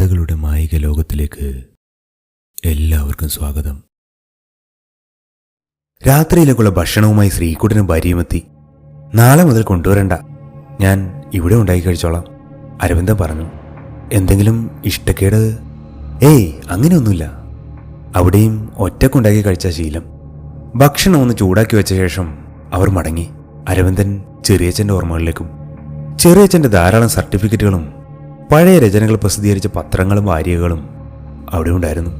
കഥകളുടെ മായിക ലോകത്തിലേക്ക് എല്ലാവർക്കും സ്വാഗതം. രാത്രിയിലേക്കുള്ള ഭക്ഷണവുമായി ശ്രീകുട്ടനും ഭാര്യയുമെത്തി നാളെ മുതൽ കൊണ്ടുവരണ്ട. ഞാൻ ഇവിടെ ഉണ്ടാക്കി കഴിച്ചോളാം. അരവിന്ദൻ പറഞ്ഞു. എന്തെങ്കിലും ഇഷ്ടക്കേട്? ഏയ് അങ്ങനെയൊന്നുമില്ല. അവിടെയും ഒറ്റക്കുണ്ടാക്കി കഴിച്ച ശീലം. ഭക്ഷണം ഒന്ന് ചൂടാക്കി വെച്ച ശേഷം അവർ മടങ്ങി. അരവിന്ദൻ ചെറിയച്ഛന്റെ ഓർമ്മകളിലേക്കും ചെറിയച്ഛന്റെ ധാരാളം സർട്ടിഫിക്കറ്റുകളും പഴയ രചനകൾ പ്രസിദ്ധീകരിച്ച പത്രങ്ങളും വാരികകളും അവിടെ ഉണ്ടായിരുന്നു.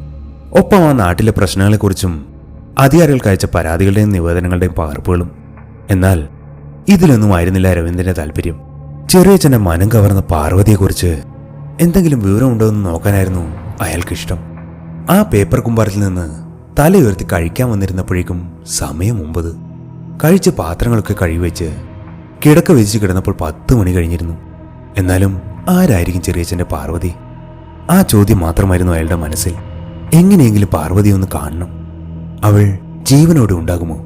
ഒപ്പം ആ നാട്ടിലെ പ്രശ്നങ്ങളെക്കുറിച്ചും അധികാരികൾക്ക് അയച്ച പരാതികളുടെയും നിവേദനങ്ങളുടെയും പകർപ്പുകളും. എന്നാൽ ഇതിലൊന്നും ആയിരുന്നില്ല അരവിന്ദന്റെ താല്പര്യം. ചെറിയച്ഛന്റെ മനം കവർന്ന പാർവതിയെക്കുറിച്ച് എന്തെങ്കിലും വിവരമുണ്ടോ എന്ന് നോക്കാനായിരുന്നു അയാൾക്കിഷ്ടം. ആ പേപ്പർ കുമ്പാരത്തിൽ നിന്ന് തല ഉയർത്തി കഴിക്കാൻ വന്നിരുന്നപ്പോഴേക്കും സമയം ഒമ്പത്. കഴിച്ച പാത്രങ്ങളൊക്കെ കഴിവെച്ച് കിടക്ക വെച്ച് കിടന്നപ്പോൾ പത്ത് മണി കഴിഞ്ഞിരുന്നു. എന്നാലും ആരായിരിക്കും ചെറിയച്ഛന്റെ പാർവതി? ആ ചോദ്യം മാത്രമായിരുന്നു അയാളുടെ മനസ്സിൽ. എങ്ങനെയെങ്കിലും പാർവതി ഒന്ന് കാണണം. അവൾ ജീവനോടെ ഉണ്ടാകുമോ?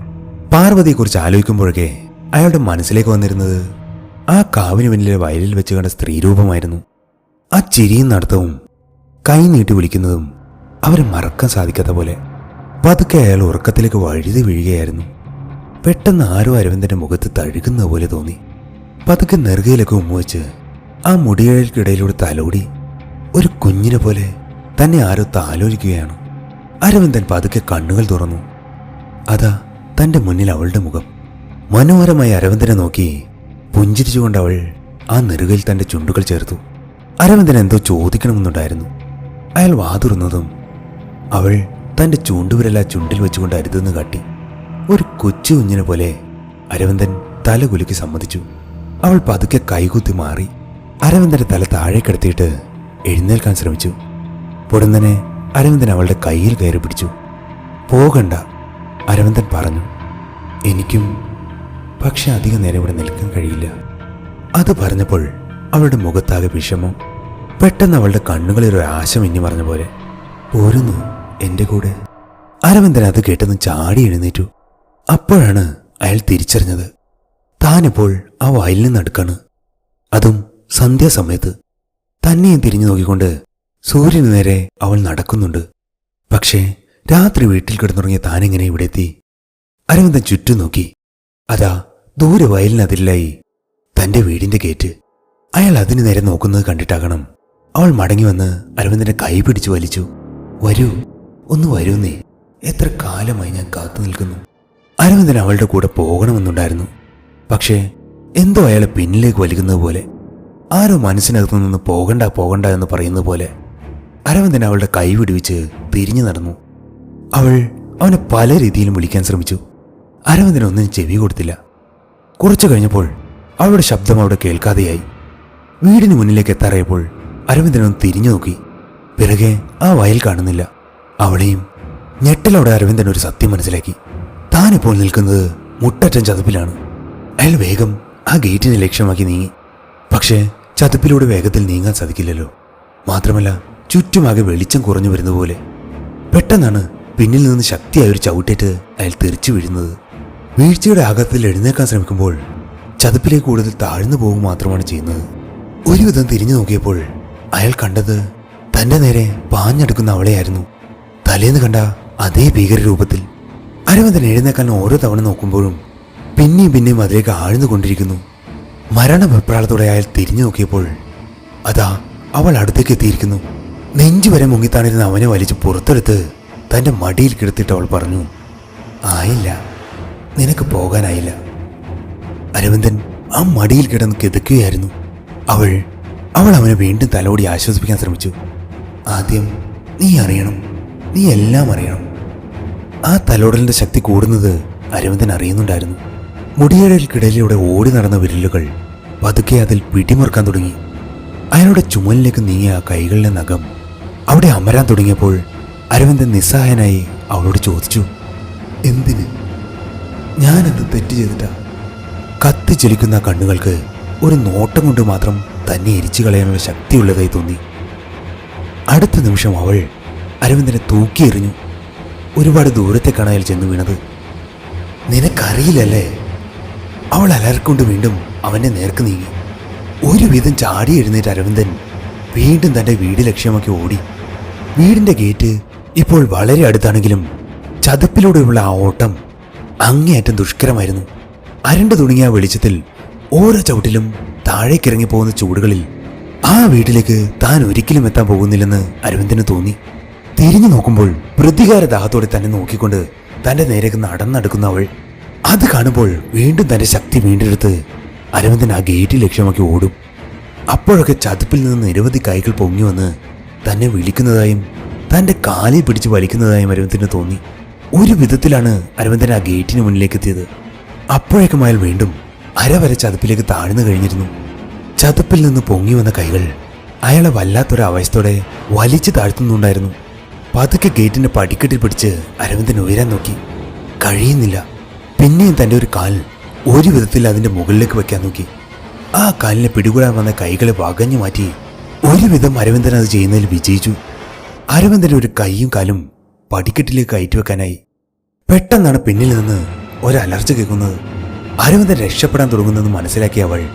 പാർവതിയെക്കുറിച്ച് ആലോചിക്കുമ്പോഴൊക്കെ അയാളുടെ മനസ്സിലേക്ക് വന്നിരുന്നത് ആ കാവിന് പിന്നിലെ വയലിൽ വെച്ച് കണ്ട സ്ത്രീരൂപമായിരുന്നു. ആ ചിരിയും നടത്തവും കൈ നീട്ടി വിളിക്കുന്നതും അവരെ മറക്കാൻ സാധിക്കാത്ത പോലെ പതുക്കെ അയാൾ ഉറക്കത്തിലേക്ക് വഴുതി വീഴുകയായിരുന്നു. പെട്ടെന്ന് ആരോ അരവിന്ദന്റെ മുഖത്ത് തഴുകുന്ന പോലെ തോന്നി. പതുക്കെ നെറുകയിലൊക്കെ ഉമ്മുവെച്ച് ആ മുടികൾക്കിടയിലൂടെ തലോടി ഒരു കുഞ്ഞിനെ പോലെ തന്നെ ആരോ താലോലിക്കുകയാണ്. അരവിന്ദൻ പതുക്കെ കണ്ണുകൾ തുറന്നു. അതാ തന്റെ മുന്നിൽ അവളുടെ മുഖം. മനോഹരമായി അരവിന്ദനെ നോക്കി പുഞ്ചിരിച്ചുകൊണ്ട് അവൾ ആ നെറുകയിൽ തന്റെ ചുണ്ടുകൾ ചേർത്തു. അരവിന്ദൻ എന്തോ ചോദിക്കണമെന്നുണ്ടായിരുന്നു. അയാൾ വാതുറന്നതും അവൾ തന്റെ ചൂണ്ടുവിരല ചുണ്ടിൽ വെച്ചുകൊണ്ട് അരുതെന്ന് കാട്ടി ഒരു കൊച്ചു കുഞ്ഞിനെ പോലെ അരവിന്ദൻ തലകുലുക്കി സമ്മതിച്ചു. അവൾ പതുക്കെ കൈകുത്തി മാറി അരവിന്ദന്റെ തല താഴെ കിടത്തിയിട്ട് എഴുന്നേൽക്കാൻ ശ്രമിച്ചു. പൊടുന്നനെ അരവിന്ദൻ അവളുടെ കയ്യിൽ കയറി പിടിച്ചു. പോകണ്ട അരവിന്ദൻ പറഞ്ഞു. എനിക്കും പക്ഷെ അധികം നേരം ഇവിടെ നിൽക്കാൻ കഴിയില്ല. അത് പറഞ്ഞപ്പോൾ അവളുടെ മുഖത്താകെ വിഷമം. പെട്ടെന്ന് അവളുടെ കണ്ണുകളിൽ ഒരു ആശം ഇനി പറഞ്ഞ പോലെ. പോരുന്നു എന്റെ കൂടെ. അരവിന്ദൻ അത് കേട്ടെന്ന് ചാടി എഴുന്നേറ്റു. അപ്പോഴാണ് അയാൾ തിരിച്ചറിഞ്ഞത്. താനിപ്പോൾ ആ വയലിൽ നിന്നടുക്കാണ് അതും സന്ധ്യാസമയത്ത് തന്നെയും തിരിഞ്ഞു നോക്കിക്കൊണ്ട് സൂര്യന് നേരെ അവൾ നടക്കുന്നുണ്ട്. പക്ഷേ രാത്രി വീട്ടിൽ കിടന്നുറങ്ങിയ താനെങ്ങനെ ഇവിടെ എത്തി അരവിന്ദൻ ചുറ്റും നോക്കി. അതാ ദൂരെ വയലിനതിലായി തന്റെ വീടിന്റെ ഗേറ്റ്. അയാൾ അതിനു നേരെ നോക്കുന്നത് കണ്ടിട്ടാകണം. അവൾ മടങ്ങി വന്ന് അരവിന്ദനെ കൈ പിടിച്ചു വലിച്ചു. വരൂ ഒന്ന് വരൂ നീ എത്ര കാലമായി ഞാൻ കാത്തു നിൽക്കുന്നു. അരവിന്ദൻ അവളുടെ കൂടെ പോകണമെന്നുണ്ടായിരുന്നു. പക്ഷേ എന്തോ അയാളെ പിന്നിലേക്ക് വലിക്കുന്നത് പോലെ ആരോ മനസ്സിനകത്തു നിന്ന് പോകണ്ട പോകണ്ട എന്ന് പറയുന്ന പോലെ അരവിന്ദൻ അവളുടെ കൈ പിടിവിച്ച് തിരിഞ്ഞു നടന്നു. അവൾ അവനെ പല രീതിയിലും വിളിക്കാൻ ശ്രമിച്ചു. അരവിന്ദൻ ഒന്നും ചെവി കൊടുത്തില്ല. കുറച്ചു കഴിഞ്ഞപ്പോൾ അവളുടെ ശബ്ദം അവിടെ കേൾക്കാതെയായി. വീടിന് മുന്നിലേക്ക് എത്താറായപ്പോൾ അരവിന്ദനൊന്ന് തിരിഞ്ഞു നോക്കി. പിറകെ ആ വയൽ കാണുന്നില്ല. അവളെയും ഞെട്ടലോടെ അരവിന്ദൻ ഒരു സത്യം മനസ്സിലാക്കി. താനിപ്പോൾ നിൽക്കുന്നത് മുട്ടറ്റൻ ചതുപ്പിലാണ്. അയാൾ വേഗം ആ ഗേറ്റിനെ ലക്ഷ്യമാക്കി നീങ്ങി. പക്ഷേ ചതുപ്പിലൂടെ വേഗത്തിൽ നീങ്ങാൻ സാധിക്കില്ലല്ലോ. മാത്രമല്ല ചുറ്റുമാകെ വെളിച്ചം കുറഞ്ഞു വരുന്ന പോലെ. പെട്ടെന്നാണ് പിന്നിൽ നിന്ന് ശക്തിയായ ഒരു ചവിട്ടേറ്റ് അയാൾ തെറിച്ചു വീഴുന്നത്. വീഴ്ചയുടെ ആഘാതത്തിൽ എഴുന്നേക്കാൻ ശ്രമിക്കുമ്പോൾ ചതുപ്പിലേക്ക് കൂടുതൽ താഴ്ന്നു പോകുക മാത്രമാണ് ചെയ്യുന്നത്. ഒരുവിധം തിരിഞ്ഞു നോക്കിയപ്പോൾ അയാൾ കണ്ടത് തന്റെ നേരെ പാഞ്ഞെടുക്കുന്ന അവളെയായിരുന്നു. തലേന്ന് കണ്ട അതേ ഭീകര രൂപത്തിൽ അരവിന്ദൻ എഴുന്നേക്കാൻ ഓരോ തവണ നോക്കുമ്പോഴും പിന്നെയും പിന്നെയും അതിലേക്ക് ആഴ്ന്നു കൊണ്ടിരിക്കുന്നു മരണവെപ്രാളത്തോടെ അയാൾ തിരിഞ്ഞു നോക്കിയപ്പോൾ അതാ അവൾ അടുത്തേക്ക് എത്തിയിരിക്കുന്നു. നെഞ്ചു വരെ മുങ്ങിത്താണിരുന്ന അവനെ വലിച്ച് പുറത്തെടുത്ത് തന്റെ മടിയിൽ കിടത്തിയിട്ട് അവൾ പറഞ്ഞു ആയില്ല നിനക്ക് പോകാനായില്ല. അരവിന്ദൻ ആ മടിയിൽ കിടന്ന് കിതക്കുകയായിരുന്നു അവൾ അവൾ അവനെ വീണ്ടും തലോടി ആശ്വസിപ്പിക്കാൻ ശ്രമിച്ചു. ആദ്യം നീ അറിയണം നീ എല്ലാം അറിയണം. ആ തലോടലിന്റെ ശക്തി കൂടുന്നത് അരവിന്ദൻ അറിയുന്നുണ്ടായിരുന്നു. മുടിയഴൽക്കിടയിലൂടെ ഓടി നടന്ന വിരലുകൾ പതുക്കെ അതിൽ പിടിമുറുക്കാൻ തുടങ്ങി. അയാളുടെ ചുമലിലേക്ക് നീങ്ങിയ കൈകളിലെ നഖം അവിടെ അമരാൻ തുടങ്ങിയപ്പോൾ അരവിന്ദൻ നിസ്സഹായനായി അവളോട് ചോദിച്ചു എന്തിന്? ഞാനെന്ത് തെറ്റ് ചെയ്തിട്ടാ? കത്തിച്ചൊലിക്കുന്ന ആ കണ്ണുകൾക്ക് ഒരു നോട്ടം കൊണ്ട് മാത്രം തന്നെ എരിച്ചു കളയാനുള്ള ശക്തിയുള്ളതായി തോന്നി. അടുത്ത നിമിഷം അവൾ അരവിന്ദനെ തൂക്കിയെറിഞ്ഞു ഒരുപാട് ദൂരത്തേക്കാണ് അയാൾ ചെന്ന് വീണത്. നിനക്കറിയില്ലല്ലേ? അവൾ അലർക്കൊണ്ട് വീണ്ടും അവന്റെ നേർക്ക് നീങ്ങി. ഒരുവിധം ചാടി എഴുന്നേറ്റ് അരവിന്ദൻ വീണ്ടും തന്റെ വീട് ലക്ഷ്യമാക്കി ഓടി. വീടിന്റെ ഗേറ്റ് ഇപ്പോൾ വളരെ അടുത്താണെങ്കിലും ചതുപ്പിലൂടെയുള്ള ആ ഓട്ടം അങ്ങേയറ്റം ദുഷ്കരമായിരുന്നു. അരണ്ടു തുടങ്ങിയ വെളിച്ചത്തിൽ ഓരോ ചവിട്ടിലും താഴേക്കിറങ്ങി പോകുന്ന ചൂടുകളിൽ ആ വീട്ടിലേക്ക് താൻ ഒരിക്കലും എത്താൻ പോകുന്നില്ലെന്ന് അരവിന്ദന് തോന്നി. തിരിഞ്ഞു നോക്കുമ്പോൾ പ്രതികാര ദാഹത്തോടെ തന്നെ നോക്കിക്കൊണ്ട് തന്റെ നേരേക്ക് നടന്നെടുക്കുന്ന അവൾ അത് കാണുമ്പോൾ വീണ്ടും തന്റെ ശക്തി വീണ്ടെടുത്ത് അരവിന്ദൻ ആ ഗേറ്റ് ലക്ഷ്യമാക്കി ഓടും. അപ്പോഴൊക്കെ ചതുപ്പിൽ നിന്ന് നിരവധി കൈകൾ പൊങ്ങി വന്ന് തന്നെ വിളിക്കുന്നതായും തന്റെ കാലിൽ പിടിച്ച് വലിക്കുന്നതായും അരവിന്ദന് തോന്നി. ഒരു വിധത്തിലാണ് അരവിന്ദൻ ആ ഗേറ്റിന് മുന്നിലേക്ക് എത്തിയത്. അപ്പോഴേക്കും അയാൾ വീണ്ടും അരവരെ ചതുപ്പിലേക്ക് താഴ്ന്നു കഴിഞ്ഞിരുന്നു. ചതുപ്പിൽ നിന്ന് പൊങ്ങി വന്ന കൈകൾ അയാളെ വല്ലാത്തൊരു അവസ്ഥയോടെ വലിച്ചു താഴ്ത്തുന്നുണ്ടായിരുന്നു. പതുക്കെ ഗേറ്റിന്റെ പടിക്കെട്ടിൽ പിടിച്ച് അരവിന്ദൻ ഉയരാൻ നോക്കി. കഴിയുന്നില്ല. പിന്നെയും തന്റെ ഒരു കാൽ ഒരു വിധത്തിൽ അതിന്റെ മുകളിലേക്ക് വയ്ക്കാൻ നോക്കി. ആ കാലിനെ പിടികൂടാൻ വന്ന കൈകളെ വകഞ്ഞു മാറ്റി ഒരുവിധം അരവിന്ദൻ അത് ചെയ്യുന്നതിൽ വിജയിച്ചു. അരവിന്ദന്റെ ഒരു കൈയും കാലും പടിക്കെട്ടിലേക്ക് കയറ്റി വെക്കാനായി. പെട്ടെന്നാണ് പിന്നിൽ നിന്ന് ഒരലർച്ച കേൾക്കുന്നത്. അരവിന്ദൻ രക്ഷപ്പെടാൻ തുടങ്ങുന്നെന്ന് മനസ്സിലാക്കിയ അവൾ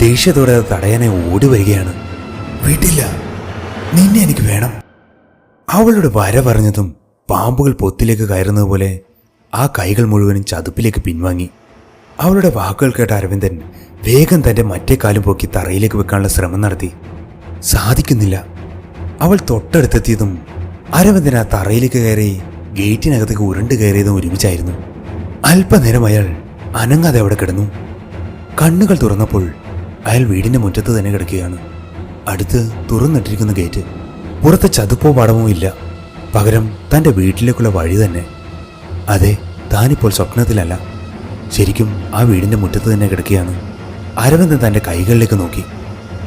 ദേഷ്യത്തോടെ അത് തടയാനായി ഓടി വരികയാണ്. വീട്ടില്ല നിന്നെ എനിക്ക് വേണം. അവളുടെ വര പറഞ്ഞതും പാമ്പുകൾ പൊത്തിലേക്ക് കയറുന്നത് പോലെ ആ കൈകൾ മുഴുവനും ചതുപ്പിലേക്ക് പിൻവാങ്ങി. അവളുടെ വാക്കുകൾ കേട്ട അരവിന്ദൻ വേഗം തന്റെ മറ്റേ കാലും പൊക്കി തറയിലേക്ക് വെക്കാനുള്ള ശ്രമം നടത്തി. സാധിക്കുന്നില്ല. അവൾ തൊട്ടടുത്തെത്തിയതും അരവിന്ദൻ ആ തറയിലേക്ക് കയറി ഗേറ്റിനകത്തേക്ക് ഉരുണ്ട് കയറിയതും ഒരുമിച്ചായിരുന്നു. അല്പനേരം അയാൾ അനങ്ങാതെ അവിടെ കിടന്നു. കണ്ണുകൾ തുറന്നപ്പോൾ അയാൾ വീടിന്റെ മുറ്റത്ത് തന്നെ കിടക്കുകയാണ്. അടുത്ത് തുറന്നിട്ടിരിക്കുന്ന ഗേറ്റ്. പുറത്തെ ചതുപ്പോ പടമോ ഇല്ല. പകരം തന്റെ വീട്ടിലേക്കുള്ള വഴി തന്നെ. അതെ താനിപ്പോൾ സ്വപ്നത്തിലല്ല. ശരിക്കും ആ വീടിന്റെ മുറ്റത്ത് തന്നെ കിടക്കുകയാണ്. അരവിന്ദൻ തന്റെ കൈകളിലേക്ക് നോക്കി.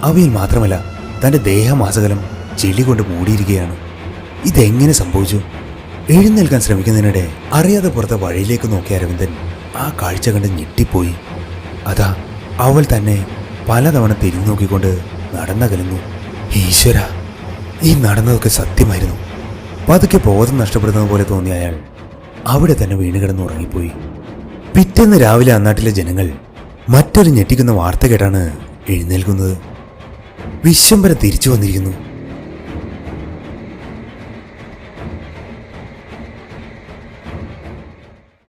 അവയിൽ മാത്രമല്ല തന്റെ ദേഹമാസകലം ചെളി കൊണ്ട് മൂടിയിരിക്കുകയാണ്. ഇതെങ്ങനെ സംഭവിച്ചു? എഴുന്നേൽക്കാൻ ശ്രമിക്കുന്നതിനിടെ അറിയാതെ പുറത്തെ വഴിയിലേക്ക് നോക്കിയ അരവിന്ദൻ ആ കാഴ്ച കണ്ട് ഞെട്ടിപ്പോയി. അതാ അവൾ തന്നെ പലതവണ തിരിഞ്ഞു നോക്കിക്കൊണ്ട് നടന്നകലുന്നു. ഈശ്വര ഈ നടന്നതൊക്കെ സത്യമായിരുന്നു. പതുക്കെ ബോധം നഷ്ടപ്പെടുന്നത് പോലെ തോന്നിയ അയാൾ അവിടെ തന്നെ വീണ് കിടന്ന് ഉറങ്ങിപ്പോയി. പിറ്റേന്ന് രാവിലെ അന്നാട്ടിലെ ജനങ്ങൾ മറ്റൊരു ഞെട്ടിക്കുന്ന വാർത്ത കേട്ടാണ് എഴുന്നേൽക്കുന്നത്. വിശ്വംബരം തിരിച്ചു വന്നിരിക്കുന്നു.